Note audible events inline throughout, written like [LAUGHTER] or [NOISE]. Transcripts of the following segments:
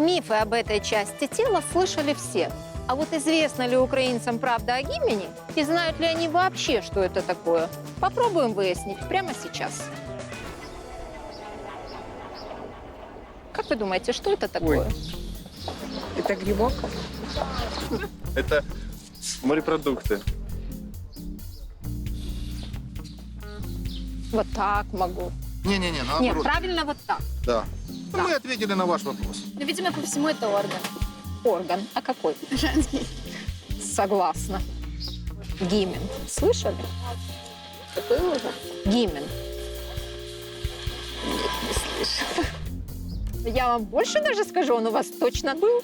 Мифы об этой части тела слышали все. А вот известно ли украинцам правда о гимени и знают ли они вообще, что это такое? Попробуем выяснить прямо сейчас. Как вы думаете, что это такое? Это грибок? Это морепродукты. Вот так могу. Не-не-не, Нет, наоборот. правильно вот так. Да. Ну, Мы ответили на ваш вопрос. Ну, видимо, по всему это орган. Орган. А какой? Женский. Согласна. Гимен. Слышали? Какой орган? Гимен. Я вам больше даже скажу, он у вас точно был.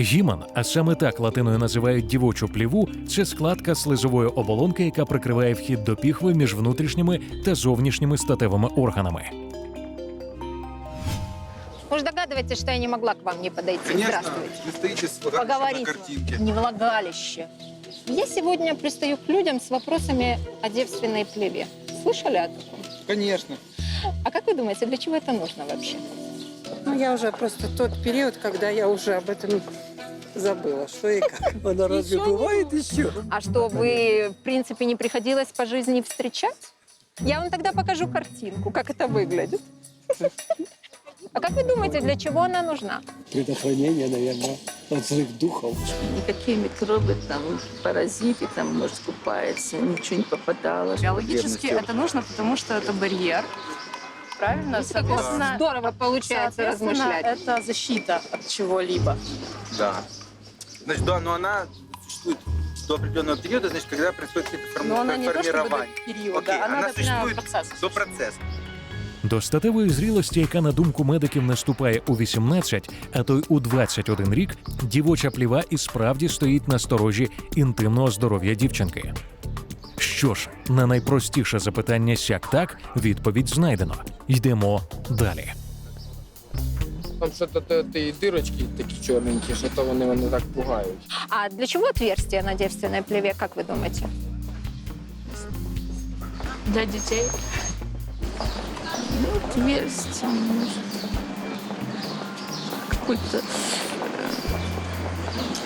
Гіман, а саме так латиною називають дівочу пліву, це складка слизової оболонки, яка прикриває вхід до піхви між внутрішніми та зовнішніми статевими органами. Вы же догадываетесь, что я не могла к вам не подойти. Здравствуйте. вы стоите с влагалищем на Поговорить. картинке. Не влагалище. Я сегодня пристаю к людям с вопросами о девственной плеве. Слышали о таком? Конечно. А как вы думаете, для чего это нужно вообще? Я уже просто тот период, когда я уже об этом забыла, что и как. Она разве бывает еще? А что, вы, в принципе, не приходилось по жизни встречать? Я вам тогда покажу картинку, как это выглядит. А как вы думаете, для чего она нужна? Предохранение, наверное, от злых духов. Никакие микробы, там, паразиты, там, может, купается, ничего не попадало. Биологически это нужно, потому что это барьер. Правильно? Соответственно, Здорово получается соответственно, размышлять. это защита от чего-либо. Да. Значит, да, но она существует до определенного периода, значит, когда происходит какое-то форми- Но она не то чтобы формирование. до периода, Окей, она, она до прямо существует процесса. До процесса. До статевої зрілості, яка на думку медиків наступає у 18, а то й у 21 рік, дівоча пліва і справді стоїть на сторожі інтимного здоров'я дівчинки. Що ж, на найпростіше запитання сяк так відповідь знайдено. Йдемо далі. Там що-то ті дирочки такі чорненькі, що то вони мене так пугають. А для чего отверстие на девственной плеве, как вы думаете? Для детей. Ну, отверстие, может. Какой-то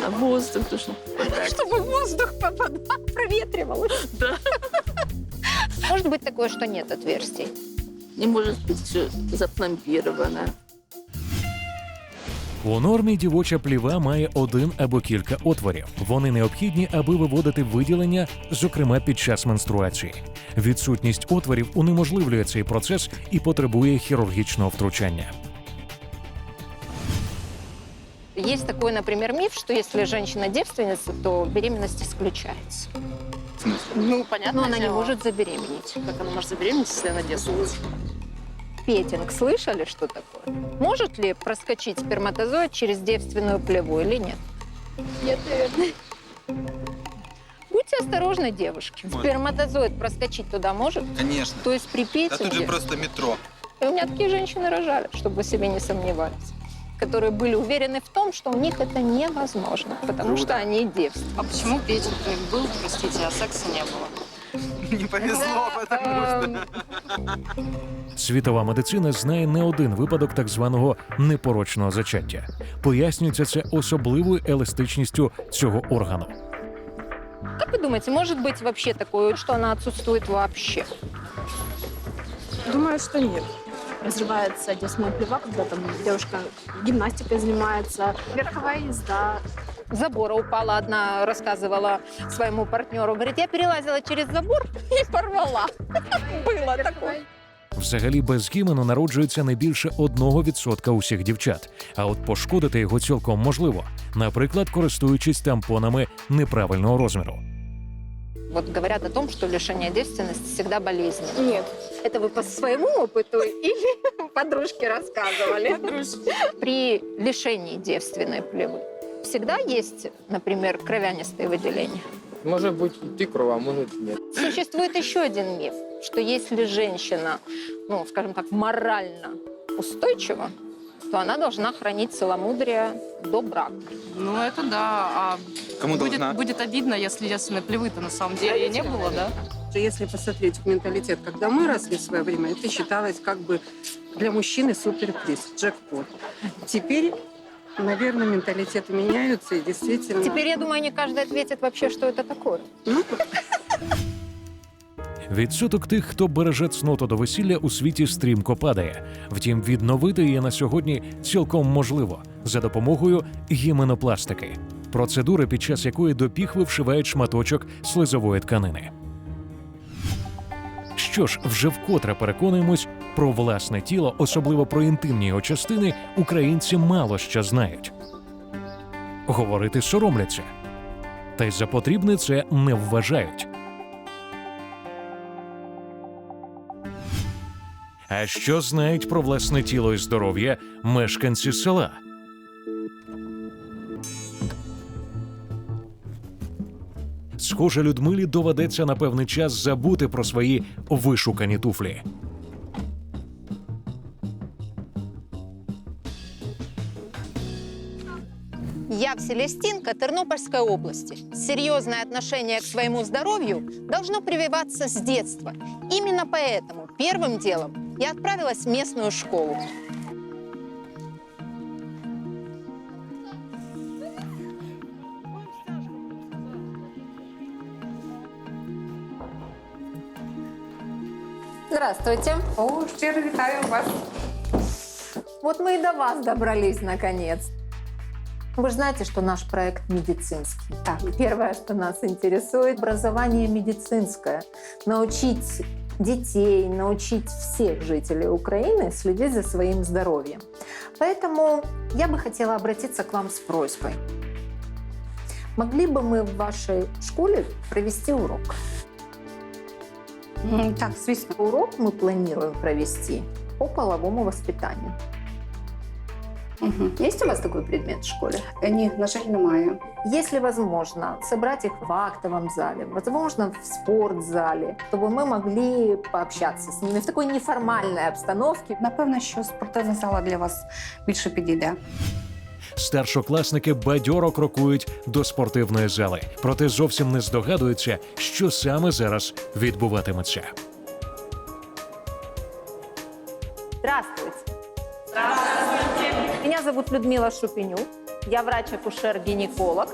э, воздух должен попадать. Чтобы воздух попадал, проветривалось. Да. Может быть такое, что нет отверстий. Не может быть все запломбировано. У нормі дівоча пліва має один або кілька отворів. Вони необхідні, аби виводити виділення, зокрема під час менструації. Відсутність отворів унеможливлює цей процес і потребує хірургічного втручання. Есть такой, например, миф, что если женщина девственница, то беременность исключается. Ну, понятно. Но она не может забеременеть. Как она может забеременеть, если она девственница? Петинг, слышали, что такое? Может ли проскочить сперматозоид через девственную плеву или нет? Нет, наверное. Будьте осторожны, девушки. Может. Сперматозоид проскочить туда может? Конечно. То есть при Да тут же петинге... просто метро. И у меня такие женщины рожали, чтобы вы себе не сомневались которые были уверены в том, что у них это невозможно, потому Круто. что они девственницы. А почему петинг был, простите, а секса не было? Не повезло, потому что... Эм, Світова медицина знає не один випадок так званого непорочного зачаття. Пояснюється це особливою еластичністю цього органу. Как вы думаете, может быть вообще такое, что она отсутствует вообще? Думаю, что нет. Разрывается девственная плева, когда там девушка гимнастикой занимается, верховая езда. С забора упала одна, рассказывала своему партнеру. Говорит, я перелазила через забор [LAUGHS] и порвала. [LAUGHS] Было такое. Взагалі без гімену народжується не більше 1% усіх дівчат, а от пошкодити його цілком можливо, наприклад, користуючись тампонами неправильного розміру. Вот говорят о том, что лишение девственности всегда болезненно. Нет. Это вы по своему опыту или [LAUGHS] подружки рассказывали? При лишении девственной плевы всегда есть, например, кровянистые выделения. Може бути і ти крова, а може ні. Существует еще один миф, что если женщина, ну, скажем так, морально устойчива, то она должна хранить целомудрие до брака. Ну, это да. А Кому будет, должна? будет обидно, если девственной плевы-то на самом деле и не было, да? Если посмотреть в менталитет, когда мы росли в свое время, это считалось как бы для мужчины суперприз, джекпот. Теперь, наверное, менталитеты меняются и действительно... Теперь, я думаю, не каждый ответит вообще, что это такое. Ну, Відсоток тих, хто береже цноту до весілля, у світі стрімко падає. Втім, відновити її на сьогодні цілком можливо за допомогою гіменопластики, процедури, під час якої до піхви вшивають шматочок слизової тканини. Що ж, вже вкотре переконуємось про власне тіло, особливо про інтимні його частини, українці мало що знають. Говорити соромляться, та й за потрібне це не вважають. А що знають про власне тіло і здоров'я мешканці села? Схоже, Людмилі доведеться на певний час забути про свої вишукані туфлі. Я в Селестинка Тернопольской области. Серьезное отношение к своему здоровью должно прививаться с детства. Именно поэтому первым делом я отправилась в местную школу. Здравствуйте. о, щиро вітаю вас. Вот мы и до вас добрались наконец. Вы же знаете, что наш проект медицинский. Так. Первое, что нас интересует, образование медицинское. Научить детей, научить всех жителей Украины следить за своим здоровьем. Поэтому я бы хотела обратиться к вам с просьбой. Могли бы мы в вашей школе провести урок? М, Так, звісно. Урок мы планируем провести по половому воспитанию. Мгм. Есть у вас такой предмет в школе? Е, Ні, на жаль, немає. Если возможно, собрать их в актовом зале, возможно, в спортзале, чтобы мы могли пообщаться с ними в такой неформальной обстановке. Напевно, що спортивна зала для вас більше підійде. Старшокласники бадьоро крокують до спортивної зали, проте зовсім не здогадуються, що саме зараз відбуватиметься. Здравствуйте. Здравствуйте. Меня зовут Людмила Шупенюк. Я врач-акушер-гинеколог.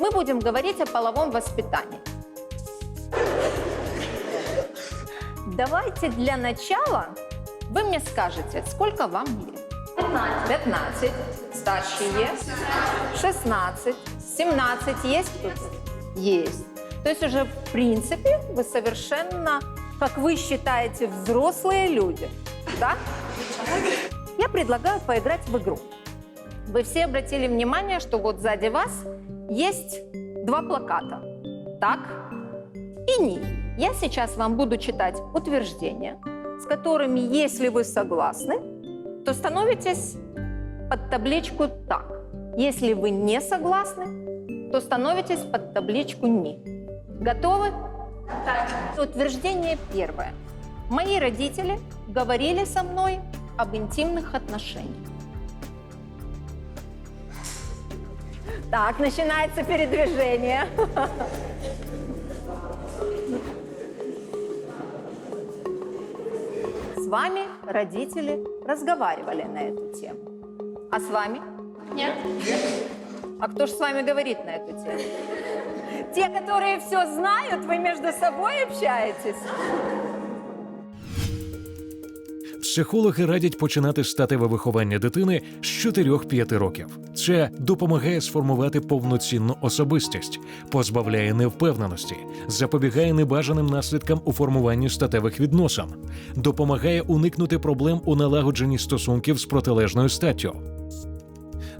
Мы будем говорить о половом воспитании. Давайте для начала вы мне скажете, сколько вам лет? 15. 15. Старшие есть? 16. 17 есть кто-то? Есть. То есть уже в принципе вы совершенно, как вы считаете, взрослые люди. Да? Я предлагаю поиграть в игру. Вы все обратили внимание, что вот сзади вас есть два плаката. Так и ни. Я сейчас вам буду читать утверждения, с которыми, если вы согласны, то становитесь под табличку «так». Если вы не согласны, то становитесь под табличку «ни». Готовы? Утверждение первое. Мои родители говорили со мной об интимных отношениях. Так, начинается передвижение. С вами родители разговаривали на эту тему. А с вами? Нет. А кто же с вами говорит на эту тему? Те, которые все знают, вы между собой общаетесь? Психологи радять починати статеве виховання дитини з 4-5 років. Це допомагає сформувати повноцінну особистість, позбавляє невпевненості, запобігає небажаним наслідкам у формуванні статевих відносин, допомагає уникнути проблем у налагодженні стосунків з протилежною статтю.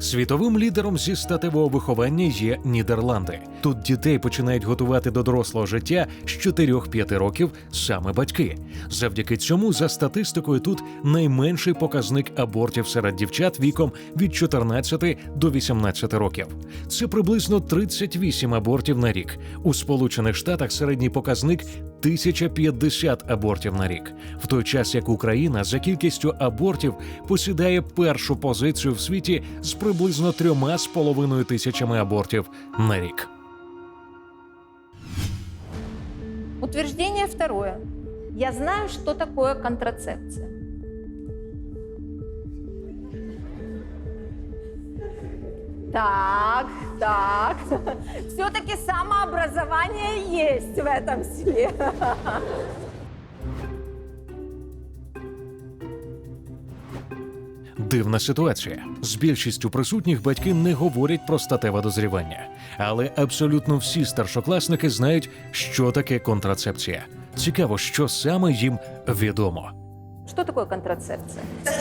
Світовим лідером зі статевого виховання є Нідерланди. Тут дітей починають готувати до дорослого життя з 4-5 років саме батьки. Завдяки цьому, за статистикою, тут найменший показник абортів серед дівчат віком від 14 до 18 років. Це приблизно 38 абортів на рік. У Сполучених Штатах середній показник 1050 абортів на рік, в той час як Україна за кількістю абортів посідає першу позицію в світі з приблизно трьома з половиною тисячами абортів на рік. Утверждение второе. Я знаю, что такое контрацепция. Так, так. Все-таки самообразование есть в этом селе. Дивна ситуація. З більшістю присутніх батьки не говорять про статеве дозрівання, але абсолютно всі старшокласники знають, що таке контрацепція. Цікаво, що саме їм відомо. Что такое контрацепция? От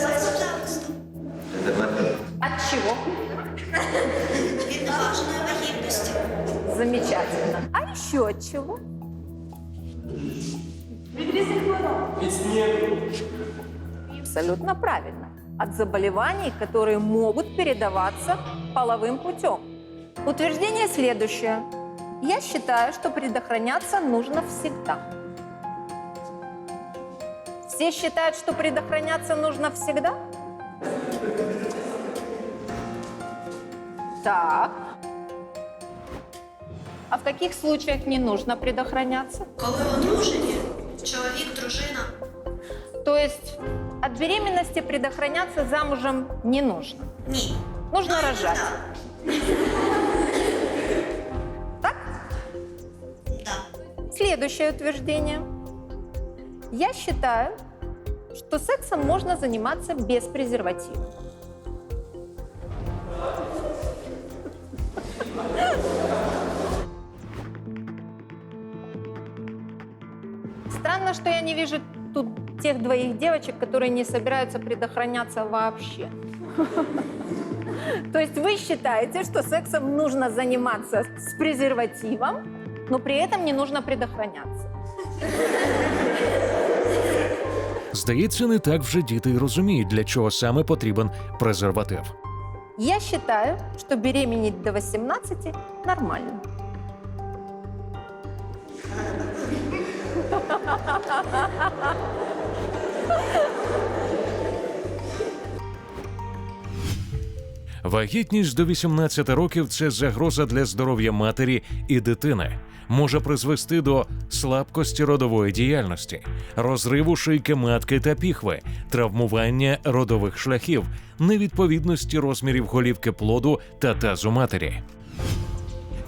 чего? Замечательно. А еще от чего? Абсолютно правильно. От заболеваний, которые могут передаваться половым путем. Утверждение следующее. Я считаю, что предохраняться нужно всегда. Все считают, что предохраняться нужно всегда? Так. А в каких случаях не нужно предохраняться? Коли одружені, чоловік, дружина То есть от беременности предохраняться замужем не нужно. ні. Нужно Ну, рожать. Так? Да. Следующее утверждение. Я считаю, что сексом можно заниматься без презерватива. Странно, что я не вижу тут тех двоих девочек, которые не собираются предохраняться вообще. То есть вы считаете, что сексом нужно заниматься с презервативом, но при этом не нужно предохраняться. Здається, не так вже діти й розуміють, для чого саме потрібен презерватив. Я считаю, что беременеть до 18 нормально. [LAUGHS] Вагітність до 18 років це загроза для здоров'я матері і дитини. Може призвести до слабкості родової діяльності, розриву шийки матки та піхви, травмування родових шляхів, невідповідності розмірів голівки плоду та тазу матері.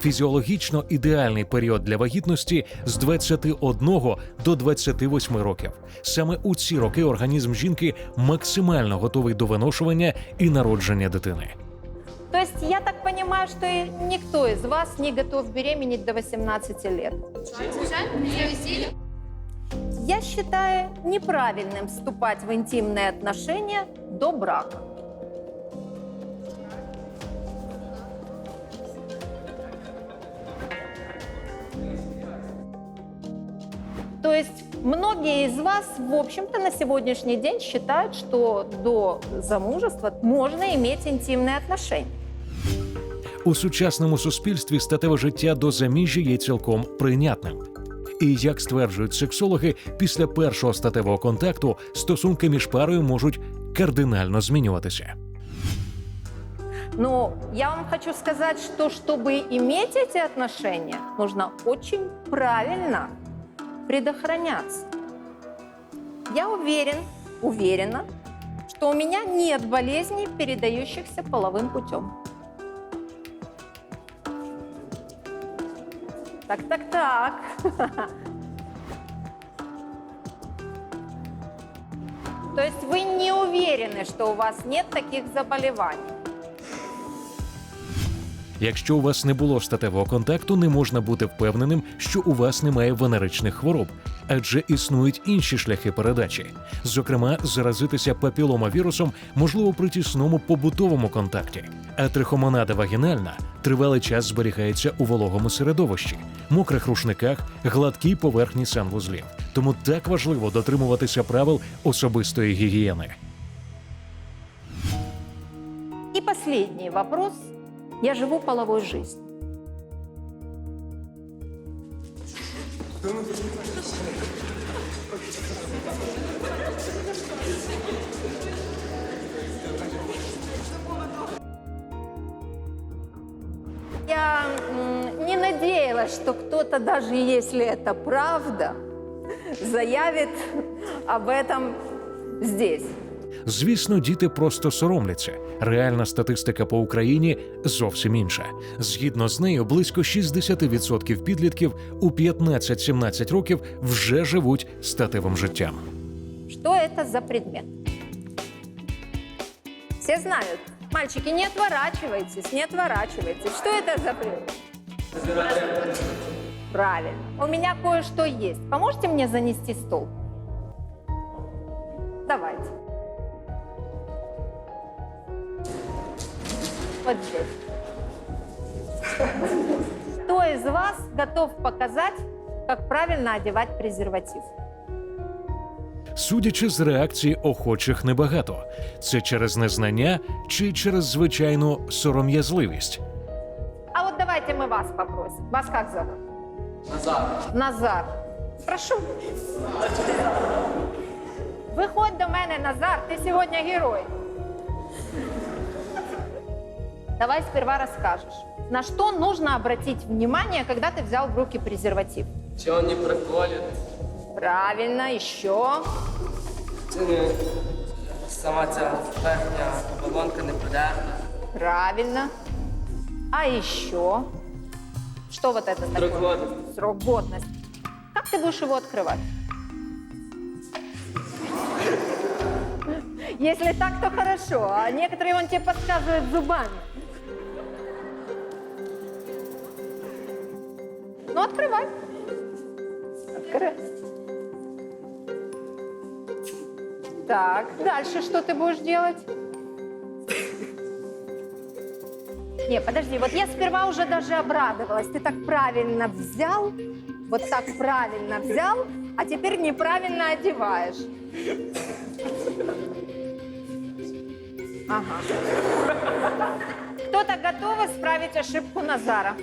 Фізіологічно ідеальний період для вагітності з 21 до 28 років. Саме у ці роки організм жінки максимально готовий до виношування і народження дитини. То есть я так понимаю, что и никто из вас не готов беременеть до 18 лет. Я считаю неправильным вступать в интимные отношения до брака. То есть многие из вас, в общем-то, на сегодняшний день считают, что до замужества можно иметь интимные отношения. У сучасному суспільстві статеве життя до заміжжя є цілком прийнятним. І як стверджують сексологи, після першого статевого контакту стосунки між парою можуть кардинально змінюватися. Но я вам хочу сказать, что чтобы иметь эти отношения, нужно очень правильно предохраняться. Я уверен, уверена, что у меня нет болезней, передающихся половым путем. Так, так, так. То есть вы не уверены, что у вас нет таких заболеваний? Якщо у вас не було статевого контакту, не можна бути впевненим, що у вас немає венеричних хвороб, адже існують інші шляхи передачі. Зокрема, заразитися папіломавірусом можливо при тісному побутовому контакті, а трихомонада вагінальна тривалий час зберігається у вологому середовищі, мокрих рушниках, гладкій поверхні санвузлів. Тому так важливо дотримуватися правил особистої гігієни. И последний вопрос. Я живу половой жизнью. что кто-то, даже если это правда, заявит об этом здесь. Звісно, діти просто соромляться. Реальна статистика по Україні зовсім інша. Згідно з нею, близько 60% підлітків у 15-17 років вже живуть статевим життям. Что это за предмет? Все знают. Мальчики, не отворачивайтесь, не отворачивайтесь. Что это за предмет? Правильно. У меня кое-что есть. Поможете мне занести стол? Давайте. Вот здесь. Кто из вас готов показать, как правильно одевать презерватив? Судячи з реакції охочих небагато, це через незнання чи через звичайну сором'язливість. Давайте мы вас попросим. Вас как зовут? Назар. Назар. Прошу. Виходь до мене, Назар, ти сьогодні герой. Давай сперва расскажешь, на что нужно обратить внимание, когда ты взял в руки презерватив? Чи он не приколит? Правильно, еще. Це не сама ця верхня балонка не подерта. Правильно. А еще? Что вот это такое? Срок годності. Срок годности. Как ты будешь его открывать? Если так, то хорошо, а некоторые он тебе подсказывают зубами. Ну, открывай. Открывай. Так, дальше что ты будешь делать? Не, подожди, вот я сперва уже даже обрадовалась. Ты так правильно взял, вот так правильно взял, а теперь неправильно одеваешь. Ага. Кто-то готов исправить ошибку Назара?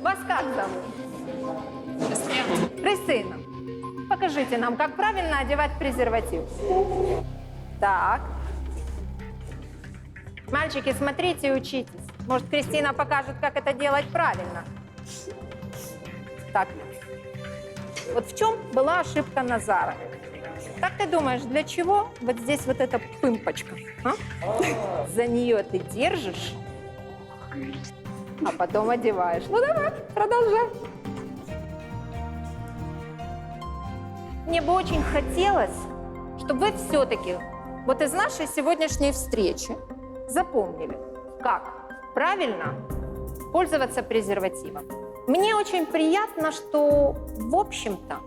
Вас как зовут? Кристина. Покажите нам, как правильно одевать презерватив. Так. Мальчики, смотрите и учитесь. Может, Кристина покажет, как это делать правильно. Так. Вот в чем была ошибка Назара? Как ты думаешь, для чего вот здесь вот эта пымпочка? а? [LAUGHS] За нее ты держишь, а потом одеваешь. Ну давай, продолжай. Мне бы очень хотелось, чтобы вы все-таки вот из нашей сегодняшней встречи запомнили, как правильно пользоваться презервативом. Мне очень приятно, что, в общем-то,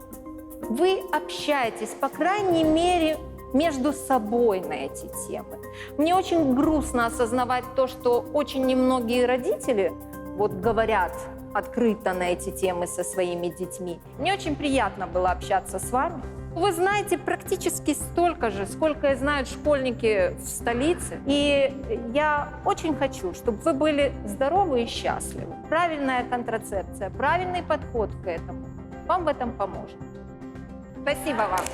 вы общаетесь, по крайней мере, между собой на эти темы. Мне очень грустно осознавать то, что очень немногие родители вот говорят открыто на эти темы со своими детьми. Мне очень приятно было общаться с вами. Вы знаете практически столько же, сколько и знают школьники в столице. И я очень хочу, чтобы вы были здоровы и счастливы. Правильная контрацепция, правильный подход к этому вам в этом поможет. Спасибо вам.